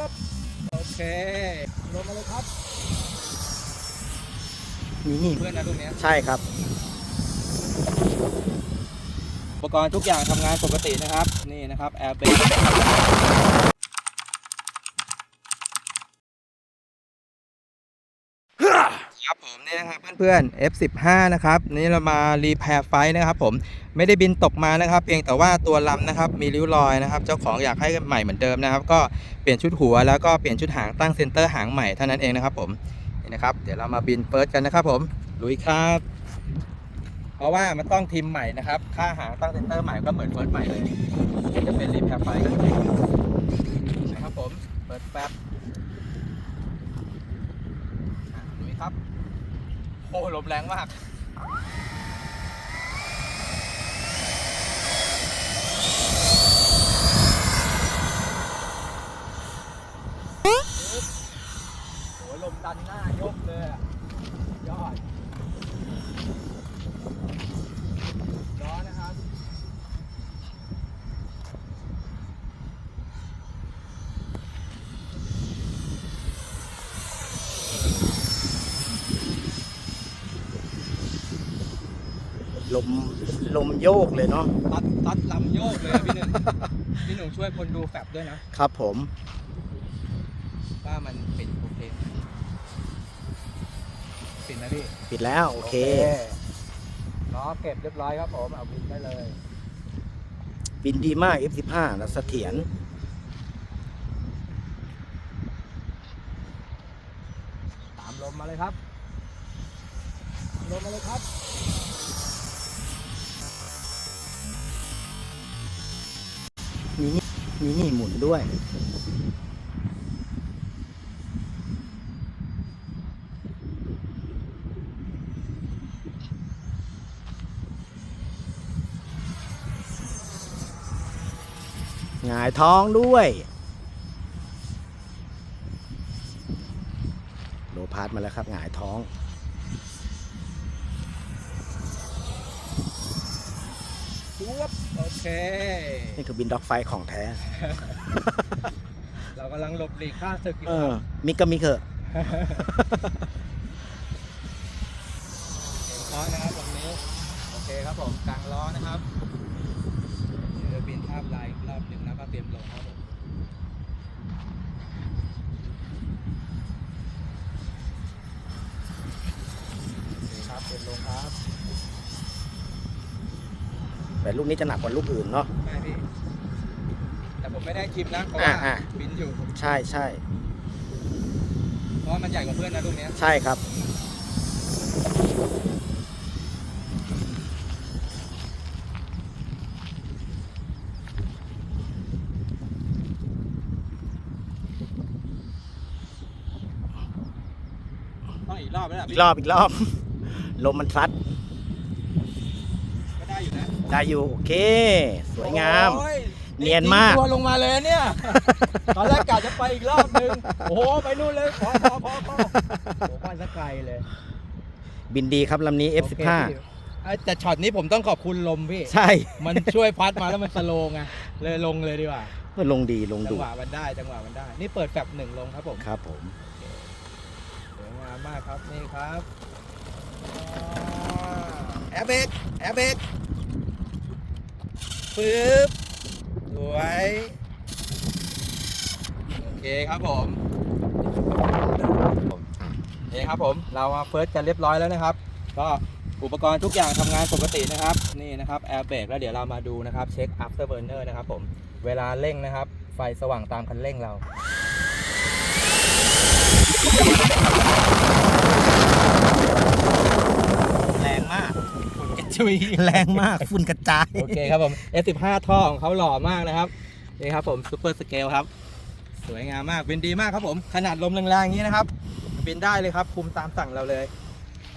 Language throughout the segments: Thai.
ปึ๊บโอเค ลงมาเลยครับมีนี่เพื่อนนะตรงเนี้ย ใช่ครับ อุปกรณ์ทุกอย่างทำงานปกตินะครับ นี่นะครับ แอร์เบรครับ ผมนี่นะครับเพื่อนๆ F15 นะครับนี่เรามารีแพร์ไฟนะครับผมไม่ได้บินตกมานะครับ เพียงแต่ว่าตัวลำนะครับมีริ้วรอยนะครับ เจ้าของอยากให้ใหม่เหมือนเดิมนะครับ ก็เปลี่ยนชุดหัวแล้วก็เปลี่ยนชุดหางตั้งเซนเตอร์หางใหม่เท่านั้นเองนะครับผมนี่นะครับ เดี๋ยวเรามาบินเฟิร์สกันนะครับ ผมลุยครับ เพราะว่ามันต้องทิมใหม่นะครับ ค่าหางตั้งเซนเตอร์ใหม่ก็เหมือนเฟิร์สใหม่เลยจะเป็นรีแพร์ไฟกันนะครับผม เปิดแป๊บอะดูครับ โอ้ลม แรงมาก โอ้ยลมดันหน้ายกเลยอะยอด ร้อนนะครับ ลมลมโยกเลยเนาะตัดตัดลำโยกเลยอะพี่หนึ่ง พี่หนึ่งช่วยคนดูแฟบด้วยนะ ครับผม ว่ามันปิดโอเคไหมปิดนะพี่ ปิดแล้วโอเค ล้อเก็บเรียบร้อยครับผม เอาบินได้เลย บินดีมาก F15 แล้วเสถียรตามลมมาเลยครับ ลมมาเลยครับ มีนี่หมุนด้วย หงายท้องด้วยโลพาร์ตมาแล้วครับหงายท้อง ปุ๊บโอเค นี่คือบินด็อกไฟของแท้ เรากำลังหลบหลีกข้าศึกอยู่เอคอรับมิกก็มิกเถอะเห็นคอนะครับตรงนี้ โอเคครับผมกลางล้อนะครับเดี๋ยวบินท่ามลายอีกรอบหนึ่งแล้วก็เตรียมลงครับผมโอเคครับเตรียมลงครับ แต่ลูกนี้จะหนักกว่าลูกอื่นเนาะไม่พี่แต่ผมไม่ได้ชิมนะเพราะอ่าว่าอ่า บินอยู่ ใช่ใช่เพราะว่ามันใหญ่กว่าเพื่อนนะลูกเนี้ยใช่ครับ ต้องอีกรอบไหมล่ะอีพี่กรอบอีกรอบ ลมมันซัดก็ ได้อยู่นะได้อยู่โอเค สวยงาม โอ้เนียนมากทิ้งตัวลงมาเลยเนี่ย ตอนแรกกะจะไปอีกรอบนึง โอ้โห ไปนู่นเลย พอพอพอพอโอ้โหไปสักไกลเลยบินดีครับลำนี้โอเค F15 พี่เอ้ยแต่ช็อตนี้ผมต้องขอบคุณลมพี่ ใช่ มันช่วยพัดมาแล้วมันสโลว์ไง เลยลงเลยดีกว่า มันลงดีลงจัดุงหวะมันได้ จังหวะมันได้ นี่เปิดแฟบหนึ่งลงครับผม ครับผมสวยงามมากครับนี่ครับแอร์เบรกแอร์เบรก ปึ๊บสวย โอเคครับผมนี่ครับผม เรามาเฟิร์สกันเรียบร้อยแล้วนะครับ ก็อุปกรณ์ทุกอย่างทำงานปกตินะครับ นี่นะครับแอร์เบรกแล้วเดี๋ยวเรามาดูนะครับ เช็ค after burner นะครับผม เวลาเร่งนะครับ ไฟสว่างตามคันเร่งเรา แรงมาก ฝุ่นกระจุยแรงมากฝุ่นกระจายโอเคครับผม F15 ท่อของเขาหล่อมากนะครับนี่ครับผมซูเปอร์สเกลครับ สวยงามมากบินดีมากครับผม ขนาดลมแรงๆอย่างนี้นะครับบินได้เลยครับ คุมตามสั่งเราเลย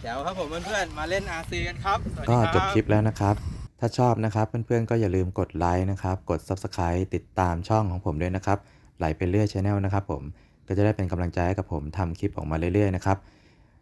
เดี๋ยวครับผมเพื่อนๆมาเล่น RC กันครับสวัสดีก็ครับ จบคลิปแล้วนะครับ ถ้าชอบนะครับเพื่อนๆก็อย่าลืมกดไลค์นะครับ กด Subscribe ติดตามช่องของผมด้วยนะครับ ไหลไปเรื่อยช anel นะครับผม ก็จะได้เป็นกำลังใจให้กับผมทำคลิปออกมาเรื่อยๆนะครับ